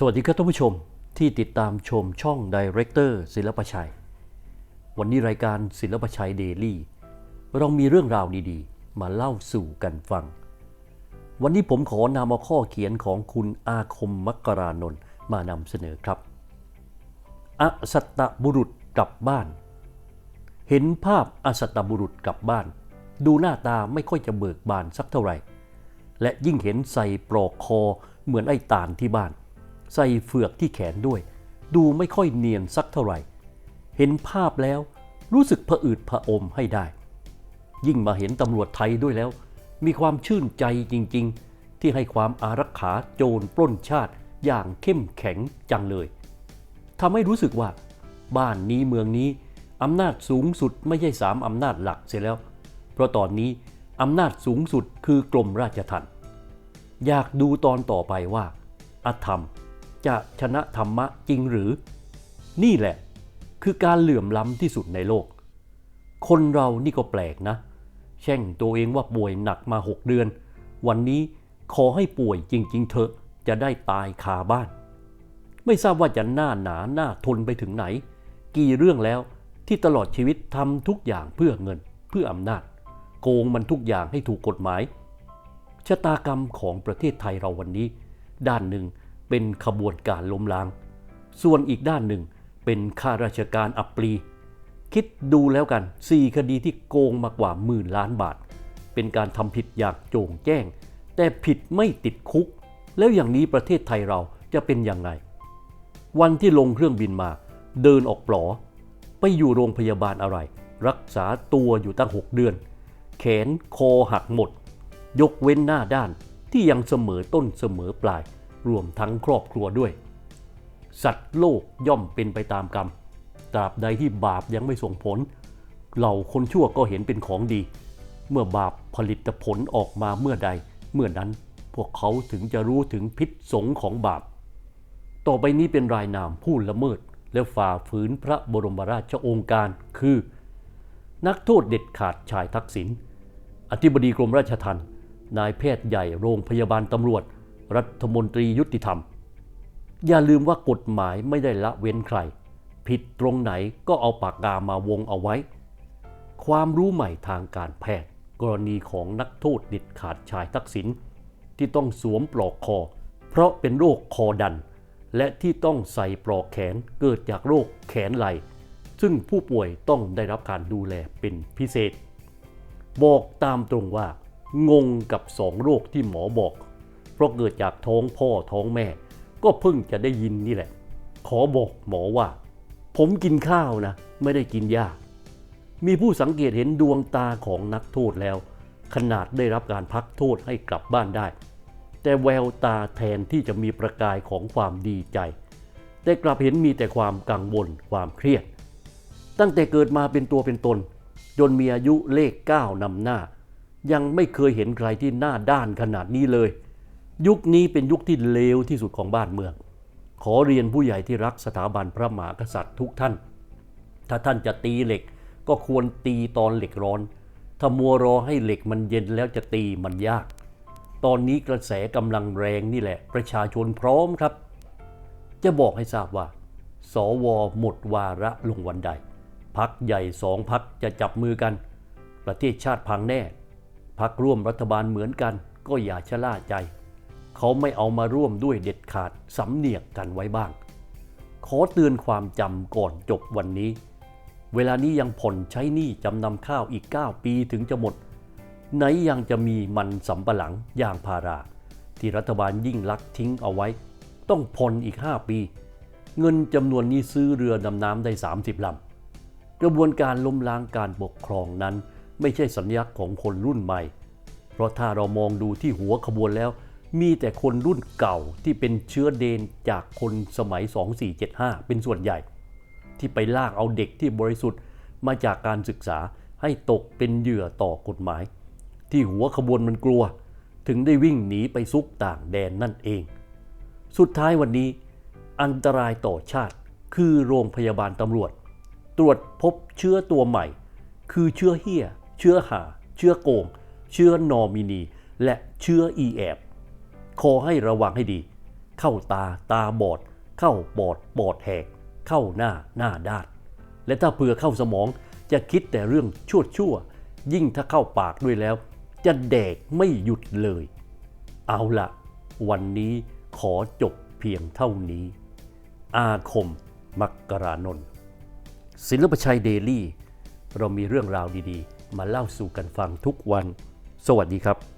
สวัสดีครับท่านผู้ชมที่ติดตามชมช่องดีเรคเตอร์ศิลปชัย วันนี้รายการศิลปชัยเดลี่เรามีเรื่องราวดีๆ มาเล่าสู่กันฟัง วันนี้ผมขอนำเอาข้อเขียนของคุณอาคมมกรานนท์มานำเสนอครับอสัตตบุรุษกลับบ้าน เห็นภาพอสัตตบุรุษกลับบ้าน ดูหน้าตาไม่ค่อยจะเบิกบานสักเท่าไหร่ และยิ่งเห็นใส่ปลอกคอเหมือนไอ้ตาลที่บ้าน ใส่เฟือกที่แขนด้วย ดูไม่ค่อยเนียนสักเท่าไหร่ เห็นภาพแล้วรู้สึกผะอืดผะอมให้ได้ ยิ่งมาเห็นตำรวจไทยด้วยแล้ว มีความชื่นใจจริงๆ ที่ให้ความอารักขาโจรปล้นชาติอย่างเข้มแข็งจังเลยทำให้รู้สึกว่า บ้านนี้เมืองนี้อำนาจสูงสุดไม่ใช่สามอำนาจหลักเสียแล้ว เพราะตอนนี้อำนาจสูงสุดคือกรมราชทัณฑ์อยากดูตอนต่อไปว่าอธรรม จะชนะธรรมะจริงหรือ นี่แหละ คือการเหลื่อมล้ำที่สุดในโลก คนเรานี่ก็แปลกนะ แช่งตัวเองว่าป่วยหนักมาหกเดือน วันนี้ขอให้ป่วยจริง ๆ เถอะจะได้ตายคาบ้าน ไม่ทราบว่าจะหน้าหนาหน้าทนไปถึงไหน กี่เรื่องแล้วที่ตลอดชีวิตทำทุกอย่างเพื่อเงิน เพื่ออำนาจ โกงมันทุกอย่างให้ถูกกฎหมายชะตากรรมของประเทศไทยเราวันนี้ ด้านหนึ่ง เป็นขบวนการล้มล้าง ส่วนอีกด้านหนึ่งเป็นข้าราชการอับปรี คิดดูแล้วกัน 4 คดีที่โกงมากกว่าหมื่นล้านบาท เป็นการทำผิดอย่างโจงแจ้ง แต่ผิดไม่ติดคุก แล้วอย่างนี้ประเทศไทยเราจะเป็นอย่างไร วันที่ลงเครื่องบินมา เดินออกปลอ ไปอยู่โรงพยาบาลอะไร รักษาตัวอยู่ตั้ง 6 เดือน แขนคอหักหมด ยกเว้นหน้าด้านที่ยังเสมอต้นเสมอปลาย รวมทั้งครอบครัวด้วย สัตว์โลกย่อมเป็นไปตามกรรม ตราบใดที่บาปยังไม่ส่งผล เหล่าคนชั่วก็เห็นเป็นของดี เมื่อบาปผลิตผลออกมาเมื่อใด เมื่อนั้นพวกเขาถึงจะรู้ถึงพิษสงของบาป ต่อไปนี้เป็นรายนามผู้ละเมิดและฝ่าฝืนพระบรมราชโองการคือ นักโทษเด็ดขาดชายทักษิณอธิบดีกรมราชทัณฑ์นายแพทย์ใหญ่โรงพยาบาลตำรวจ รัฐมนตรียุติธรรม อย่าลืมว่ากฎหมายไม่ได้ละเว้นใคร ผิดตรงไหนก็เอาปากกามาวงเอาไว้ ความรู้ใหม่ทางการแพทย์ กรณีของนักโทษเด็ดขาดชายทักษิณที่ต้องสวมปลอกคอ เพราะเป็นโรคคอดัน และที่ต้องใส่ปลอกแขนเกิดจากโรคแขนไหลซึ่งผู้ป่วยต้องได้รับการดูแลเป็นพิเศษ บอกตามตรงว่า งงกับสองโรคที่หมอบอก เพราะเกิดจากท้องพ่อท้องแม่ ก็เพิ่งจะได้ยินนี่แหละ ขอบอกหมอว่า ผมกินข้าวนะ ไม่ได้กินหญ้า มีผู้สังเกตเห็นดวงตาของนักโทษแล้ว ขนาดได้รับการพักโทษให้กลับบ้านได้ แต่แววตาแทนที่จะมีประกายของความดีใจ แต่กลับเห็นมีแต่ความกังวลความเครียด ตั้งแต่เกิดมาเป็นตัวเป็นตน จนมีอายุเลขเก้านำหน้ายังไม่เคยเห็นใครที่หน้าด้านขนาดนี้เลย ยุคนี้เป็นยุคที่เลวที่สุดของบ้านเมือง ขอเรียนผู้ใหญ่ที่รักสถาบันพระมหากษัตริย์ทุกท่าน ถ้าท่านจะตีเหล็กก็ควรตีตอนเหล็กร้อน ถ้ามัวรอให้เหล็กมันเย็นแล้วจะตีมันยาก ตอนนี้กระแสกำลังแรงนี่แหละ ประชาชนพร้อมครับ จะบอกให้ทราบว่า สวหมดวาระลงวันใด พักใหญ่สองพักจะจับมือกัน ประเทศชาติพังแน่ พักร่วมรัฐบาลเหมือนกัน ก็อย่าชะล่าใจ เขาไม่เอามาร่วมด้วยเด็ดขาดสำเนียกกันไว้บ้าง ขอเตือนความจำก่อนจบวันนี้ เวลานี้ยังผ่อนใช้หนี้จำนำข้าวอีก 9 ปีถึงจะหมด ไหนยังจะมีมันสำปะหลังยางพารา ที่รัฐบาลยิ่งลักทิ้งเอาไว้ ต้องผ่อนอีก 5 ปี เงินจำนวนนี้ซื้อเรือดำน้ำได้ 30ลำกระบวนการล้มล้างการปกครองนั้น ไม่ใช่สัญญาของคนรุ่นใหม่ เพราะถ้าเรามองดูที่หัวขบวนแล้ว มีแต่คนรุ่นเก่าที่เป็นเชื้อเดนจากคนสมัย 2475 เป็นส่วนใหญ่ ที่ไปลากเอาเด็กที่บริสุทธิ์มาจากการศึกษาให้ตกเป็นเหยื่อต่อกฎหมาย ที่หัวขบวนมันกลัว ถึงได้วิ่งหนีไปซุกต่างแดนนั่นเอง สุดท้ายวันนี้อันตรายต่อชาติคือโรงพยาบาลตำรวจ ตรวจพบเชื้อตัวใหม่ คือเชื้อเฮียเชื้อหา เชื้อโกง เชื้อนอมินี และเชื้ออีแอบ ขอให้ระวังให้ดี เข้าตาตาบอด เข้าปอดปอดแหก เข้าหน้าหน้าด้าน และถ้าเผื่อเข้าสมองจะคิดแต่เรื่องชั่วชั่ว ยิ่งถ้าเข้าปากด้วยแล้ว จะแดกไม่หยุดเลย เอาละวันนี้ขอจบเพียงเท่านี้ อาคมมักกรานนท์ศิลปชัยเดลี่ เรามีเรื่องราวดีๆ มาเล่าสู่กันฟังทุกวัน สวัสดีครับ